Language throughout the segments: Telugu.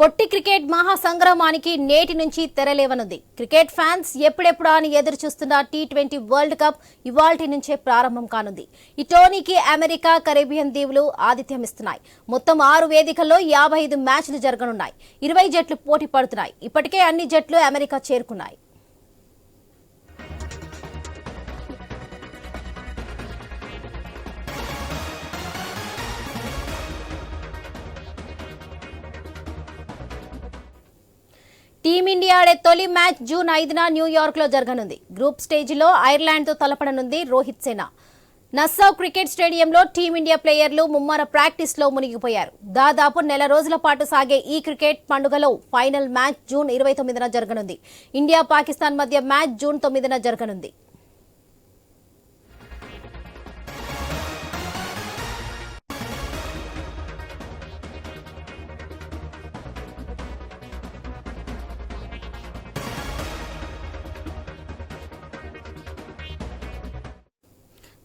పొట్టి క్రికెట్ మహాసంగ్రామానికి నేటి నుంచి తెరలేవనుంది. క్రికెట్ ఫ్యాన్స్ ఎప్పుడెప్పుడా అని ఎదురు చూస్తున్న టీ ట్వంటీ వరల్డ్ కప్ ఇవాల్టి నుంచే ప్రారంభం కానుంది. ఈ టోర్నీకి అమెరికా కరేబియన్ దీవులు ఆతిథ్యమిస్తున్నాయి. మొత్తం ఆరు వేదికల్లో యాభై ఐదు మ్యాచ్లు జరగనున్నాయి. ఇరవై జట్లు పోటీ పడుతున్నాయి. ఇప్పటికే అన్ని జట్లు అమెరికా చేరుకున్నాయి. టీమిండియా ఆడే తొలి మ్యాచ్ జూన్ ఐదున న్యూయార్క్లో జరగనుంది. గ్రూప్ స్టేజిలో ఐర్లాండ్తో తలపడనుంది రోహిత్ సేన. నస్సావ్ క్రికెట్ స్టేడియంలో టీమిండియా ప్లేయర్లు ముమ్మర ప్రాక్టీస్లో మునిగిపోయారు. దాదాపు నెల రోజుల పాటు సాగే ఈ క్రికెట్ పండుగలో ఫైనల్ మ్యాచ్ జూన్ ఇరవై తొమ్మిదిన జరగనుంది. ఇండియా పాకిస్తాన్ మధ్య మ్యాచ్ జూన్ తొమ్మిదిన జరగనుంది.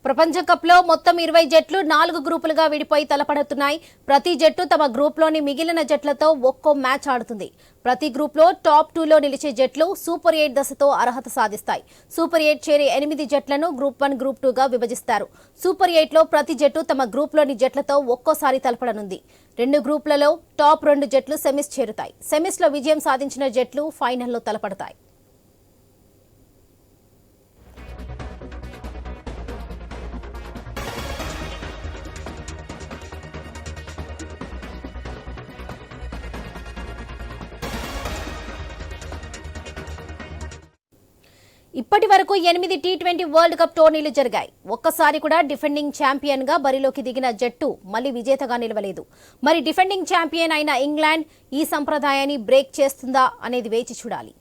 ప్రపంచ కప్లో మొత్తం ఇరవై జట్లు నాలుగు గ్రూపులుగా విడిపోయి తలపడుతున్నాయి ప్రతి జట్టు తమ గ్రూప్లోని మిగిలిన జట్లతో ఒక్కో మ్యాచ్ ఆడుతుంది. ప్రతి గ్రూప్లో టాప్ టూలో నిలిచే జట్లు సూపర్ ఎయిట్ దశతో అర్హత సాధిస్తాయి. సూపర్ ఎయిట్ చేరే ఎనిమిది జట్లను గ్రూప్ వన్ గ్రూప్ టూగా విభజిస్తారు. సూపర్ ఎయిట్లో ప్రతి జట్టు తమ గ్రూప్లోని జట్లతో ఒక్కోసారి తలపడనుంది. రెండు గ్రూపులలో టాప్ రెండు జట్లు సెమీస్ చేరుతాయి. సెమీస్లో విజయం సాధించిన జట్లు ఫైనల్లో తలపడతాయి. ఇప్పటి వరకు ఎనిమిది టీ ట్వంటీ వరల్డ్ కప్ టోర్నీలు జరిగాయి. ఒక్కసారి కూడా డిఫెండింగ్ ఛాంపియన్గా బరిలోకి దిగిన జట్టు మళ్ళీ విజేతగా నిలవలేదు. మరి డిఫెండింగ్ ఛాంపియన్ అయిన ఇంగ్లాండ్ ఈ సంప్రదాయాన్ని బ్రేక్ చేస్తుందా అనేది వేచి చూడాలి.